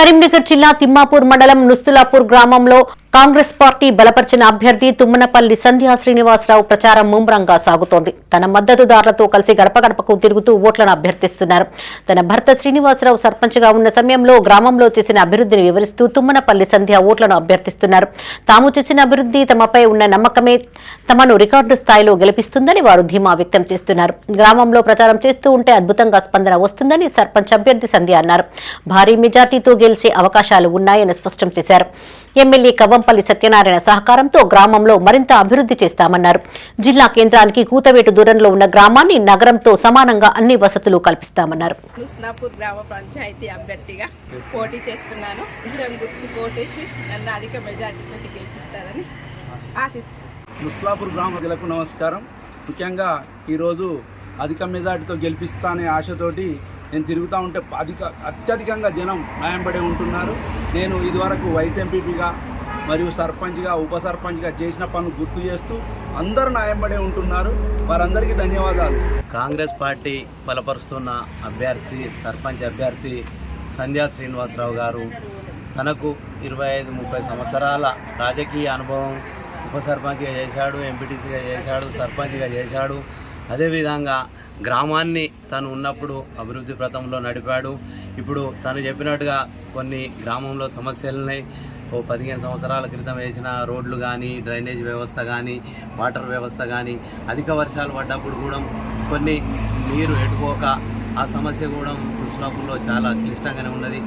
కరీంనగర్ జిల్లా తిమ్మాపూర్ మండలం నుస్తులాపూర్ గ్రామంలో కాంగ్రెస్ పార్టీ బలపరిచిన అభ్యర్థి తుమ్మనపల్లి సంధ్యా శ్రీనివాసరావు ప్రచారం ముమ్మరంగా సాగుతోంది. తన మద్దతుదారులతో కలిసి గడప గడపకు తిరుగుతూ ఓట్లను అభ్యర్థిస్తున్నారు. తన భర్త శ్రీనివాసరావు సర్పంచ్గా ఉన్న సమయంలో గ్రామంలో చేసిన అభివృద్ధిని వివరిస్తూ తుమ్మనపల్లి సంధ్య ఓట్లను అభ్యర్థిస్తున్నారు. తాము చేసిన అభివృద్ధి తమపై ఉన్న నమ్మకమే తమను రికార్డు స్థాయిలో గెలిపిస్తుందని వారు ధీమా వ్యక్తం చేస్తున్నారు. గ్రామంలో ప్రచారం చేస్తూ ఉంటే అద్భుతంగా స్పందన వస్తుందని సర్పంచ్ అభ్యర్థి సంధ్య అన్నారు. భారీ మెజార్టీతో గెలిచే అవకాశాలు ఉన్నాయని స్పష్టం చేశారు. ఎమ్మెల్యే కవ్వంపల్లి సత్యనారాయణ సహకారంతో గ్రామంలో మరింత అభివృద్ధి చేస్తామన్నారు. జిల్లా కేంద్రానికి కూతవేటు దూరంలో ఉన్న గ్రామాన్ని నగరంతో సమానంగా అన్ని వసతులు కల్పిస్తామన్నారు. ముస్లాపూర్ గ్రామ పంచాయతీ అభ్యర్థిగా పోటీ చేస్తున్నాను. నన్ను అధిక మెజార్టీతో గెలిపిస్తారని ఆశిస్తున్నాను. ముస్లాపూర్ గ్రామ ప్రజలకు నమస్కారం. ముఖ్యంగా ఈరోజు అధిక మెజార్టీతో గెలిపిస్తానే ఆశతోటి నేను తిరుగుతూ ఉంటే అధిక అత్యధికంగా జనం మాయంపడే ఉంటున్నారు. నేను ఇదివరకు వైస్ ఎంపీపీగా మరియు సర్పంచ్గా ఉప సర్పంచ్గా చేసిన పనులు గుర్తు చేస్తూ అందరూ న్యాయంపడే ఉంటున్నారు. వారందరికీ ధన్యవాదాలు. కాంగ్రెస్ పార్టీ బలపరుస్తున్న అభ్యర్థి సర్పంచ్ అభ్యర్థి సంధ్యా శ్రీనివాసరావు గారు తనకు ఇరవై ఐదు ముప్పై సంవత్సరాల రాజకీయ అనుభవం ఉప సర్పంచ్గా చేశాడు ఎంపీటీసీగా చేశాడు సర్పంచ్గా చేశాడు. అదేవిధంగా గ్రామాన్ని తను ఉన్నప్పుడు అభివృద్ధి పథంలో నడిపాడు. ఇప్పుడు తను చెప్పినట్టుగా కొన్ని గ్రామంలో సమస్యలని ఓ పదిహేను సంవత్సరాల క్రితం వేసిన రోడ్లు కానీ డ్రైనేజ్ వ్యవస్థ కానీ వాటర్ వ్యవస్థ కానీ అధిక వర్షాలు పడ్డప్పుడు కూడా కొన్ని నీరు ఎట్టుకోక ఆ సమస్య కూడా కృష్ణాపూర్లో చాలా క్లిష్టంగానే ఉన్నది.